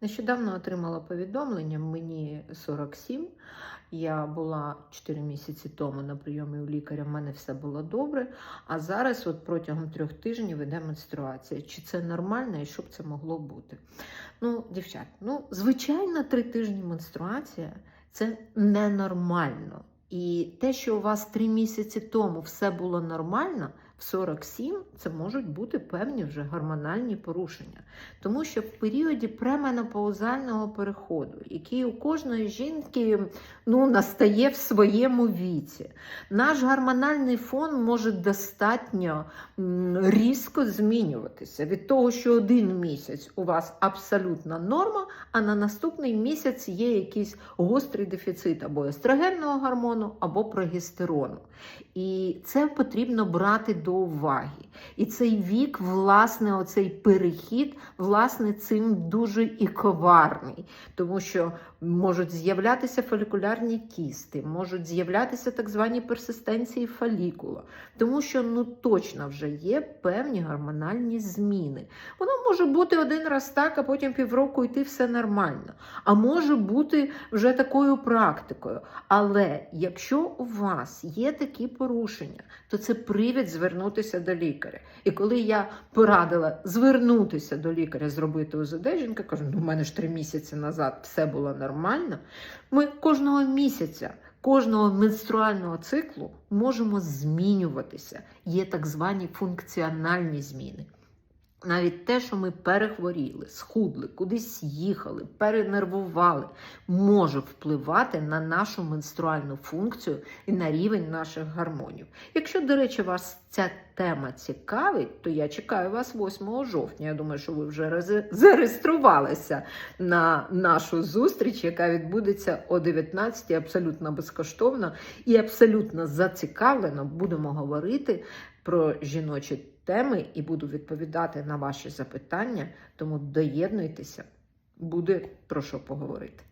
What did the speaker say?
Нещодавно отримала повідомлення, мені 47. Я була 4 місяці тому на прийомі у лікаря, в мене все було добре. А зараз, от протягом трьох тижнів, іде менструація. Чи це нормально і що б це могло бути? Ну, дівчат, ну, звичайно, три тижні менструація це ненормально. І те, що у вас три місяці тому все було нормально, в 47 це можуть бути певні вже гормональні порушення. Тому що в періоді пременопаузального переходу, який у кожної жінки ну, настає в своєму віці, наш гормональний фон може достатньо різко змінюватися від того, що один місяць у вас абсолютна норма, а на наступний місяць є якийсь гострий дефіцит або естрогенного гормону, або прогестерону. І це потрібно брати до уваги. І цей вік, власне, оцей перехід, власне, цим дуже і коварний, тому що можуть з'являтися фолікулярні кісти, можуть з'являтися так звані персистенції фолікула, тому що ну точно вже є певні гормональні зміни. Воно може бути один раз так, а потім півроку йти все нормально. А може бути вже такою практикою. Але якщо у вас є такі порушення, то це привід звернутися до лікаря. І коли я порадила звернутися до лікаря, зробити УЗД, жінка каже: ну, в мене ж три місяці назад все було нормально. Ми кожного місяця. Кожного менструального циклу можемо змінюватися. Є так звані функціональні зміни. Навіть те, що ми перехворіли, схудли, кудись їхали, перенервували, може впливати на нашу менструальну функцію і на рівень наших гормонів. Якщо, до речі, вас ця тема цікавить, то я чекаю вас 8 жовтня. Я думаю, що ви вже зареєструвалися на нашу зустріч, яка відбудеться о 19 абсолютно безкоштовно і абсолютно зацікавлено будемо говорити про жіночі теми і буду відповідати на ваші запитання. Тому доєднуйтеся, буде про що поговорити.